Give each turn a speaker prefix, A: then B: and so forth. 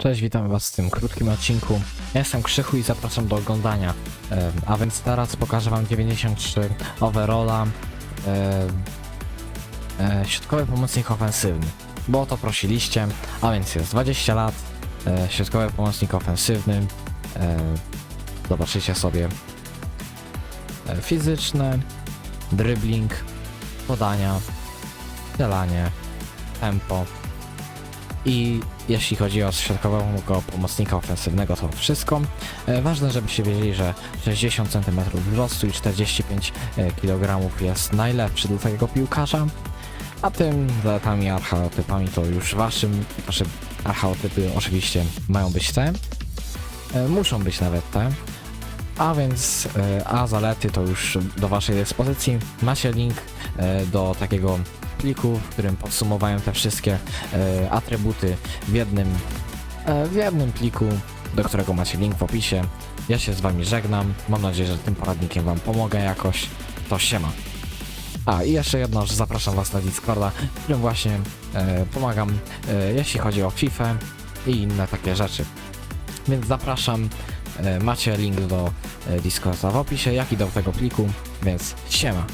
A: Cześć, witam was w tym krótkim odcinku. Ja jestem Krzychu i zapraszam do oglądania. A więc teraz pokażę wam 93 overalla. E, środkowy pomocnik ofensywny. Bo o to prosiliście, a więc jest 20 lat. E, środkowy pomocnik ofensywny. Zobaczycie sobie e, fizyczne, dribbling, podania, strzelanie, tempo, i jeśli chodzi o środkowego pomocnika ofensywnego, to wszystko. E, ważne, żebyście wiedzieli, że 60 cm wzrostu i 45 kg jest najlepszy dla takiego piłkarza. A tym zaletami i archetypami to już waszym, wasze archetypy oczywiście mają być te. E, muszą być nawet te. A więc, e, a zalety to już do waszej dyspozycji. Macie link e, do takiego pliku, w którym podsumowałem te wszystkie e, atrybuty w jednym, e, w jednym pliku, do którego macie link w opisie. Ja się z wami żegnam. Mam nadzieję, że tym poradnikiem wam pomogę jakoś. To siema. A i jeszcze jedno, że zapraszam was na Discorda, w którym właśnie e, pomagam, e, jeśli chodzi o FIFA i inne takie rzeczy. Więc zapraszam. E, macie link do e, Discorda w opisie, jak i do tego pliku, więc siema.